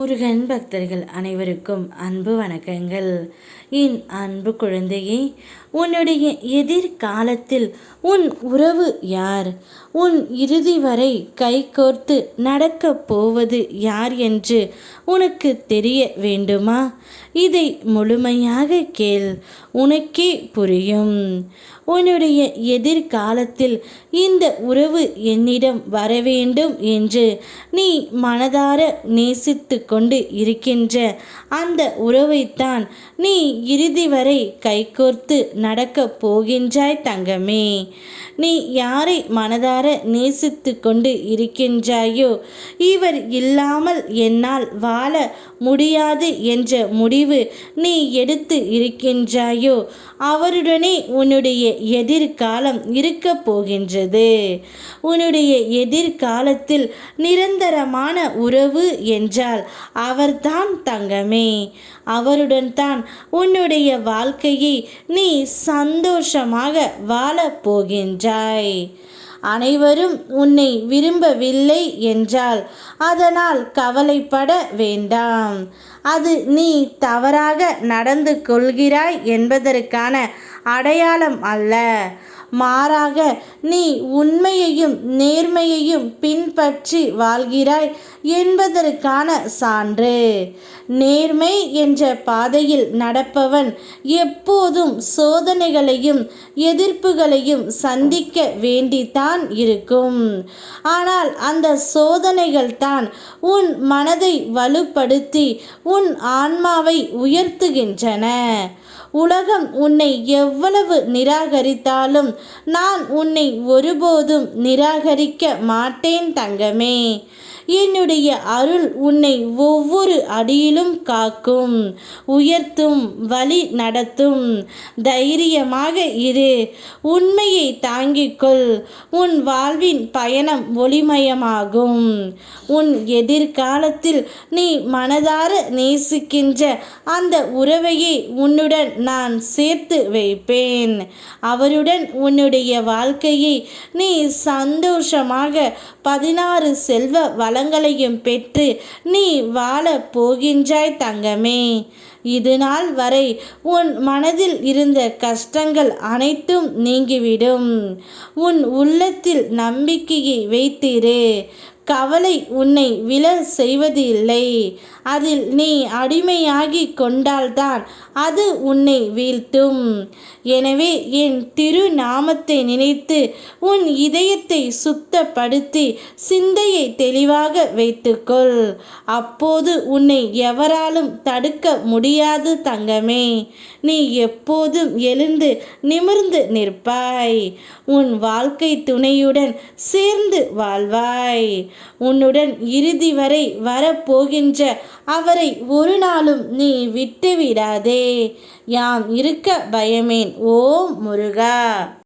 முருகன் பக்தர்கள் அனைவருக்கும் அன்பு வணக்கங்கள். என் அன்பு குழந்தையே உன்னுடைய எதிர்காலத்தில் உன் உறவு யார்? உன் இறுதி வரை கைகோர்த்து நடக்கப் போவது யார் என்று உனக்கு தெரிய வேண்டுமா? இதை முழுமையாக கேள் உனக்கே புரியும். உன்னுடைய எதிர்காலத்தில் இந்த உறவு என்னிடம் வர வேண்டும் என்று நீ மனதார நேசித்து கொண்டு இருக்கின்ற அந்த உறவைத்தான் நீ இறுதி வரை கைகோர்த்து நடக்கப் போகின்றாய் தங்கமே. நீ யாரை மனதார நேசித்து கொண்டு இருக்கின்றாயோ இவர் இல்லாமல் என்னால் வாழ முடியாது என்ற முடிவு நீ எடுத்து இருக்கின்றாயோ அவருடனே உன்னுடைய எதிர்காலம் இருக்க போகின்றது. உன்னுடைய எதிர்காலத்தில் நிரந்தரமான உறவு என்றால் அவர்தான் தங்கமே. அவருடன் தான் உன்னுடைய வாழ்க்கையை நீ சந்தோஷமாக வாழப் போகின்றாய். அனைவரும் உன்னை விரும்பவில்லை என்றால் அதனால் கவலைப்பட வேண்டாம். அது நீ தவறாக நடந்து கொள்கிறாய் என்பதற்கான அடையாளம் அல்ல. மாறாக நீ உண்மையையும் நேர்மையையும் பின்பற்றி வாழ்கிறாய் என்பதற்கான சான்று. நேர்மை என்ற பாதையில் நடப்பவன் எப்போதும் சோதனைகளையும் எதிர்ப்புகளையும் சந்திக்க வேண்டித்தான் இருக்கும். ஆனால் அந்த சோதனைகள் தான் உன் மனதை வலுப்படுத்தி உன் ஆன்மாவை உயர்த்துகின்றன. உலகம் உன்னை எவ்வளவு நிராகரித்தாலும் நான் உன்னை ஒருபோதும் நிராகரிக்க மாட்டேன் தங்கமே. என்னுடைய அருள் உன்னை ஒவ்வொரு அடியிலும் காக்கும் உயர்த்தும் வழி நடத்தும். தைரியமாக இரு உண்மையை தாங்கிக்கொள் உன் வாழ்வின் பயணம் ஒளிமயமாகும். உன் எதிர்காலத்தில் நீ மனதார நேசிக்கின்ற அந்த உறவையை உன்னுடன் நான் சேர்த்து வைப்பேன். அவருடன் உன்னுடைய வாழ்க்கையை நீ சந்தோஷமாக பதினாறு செல்வ வள வளங்களையும் பெற்று நீ வாழப் போகின்றாய் தங்கமே. இது நாள் வரை உன் மனதில் இருந்த கஷ்டங்கள் அனைத்தும் நீங்கிவிடும். உன் உள்ளத்தில் நம்பிக்கையை வைத்திரு. கவலை உன்னை விழ செய்வது இல்லை அதில் நீ அடிமையாகி கொண்டால்தான் அது உன்னை வீழ்த்தும். எனவே என் திருநாமத்தை நினைத்து உன் இதயத்தை சுத்தப்படுத்தி சிந்தையை தெளிவாக வைத்துக்கொள். அப்போது உன்னை எவராலும் தடுக்க முடியாது தங்கமே. நீ எப்போதும் எழுந்து நிமிர்ந்து நிற்பாய். உன் வாழ்க்கை துணையுடன் சேர்ந்து வாழ்வாய். உன்னுடன் இறுதி வரை வரப்போகின்ற அவரை ஒரு நாளும் நீ விட்டுவிடாதே. யாம் இருக்க பயமேன் ஓ முருகா.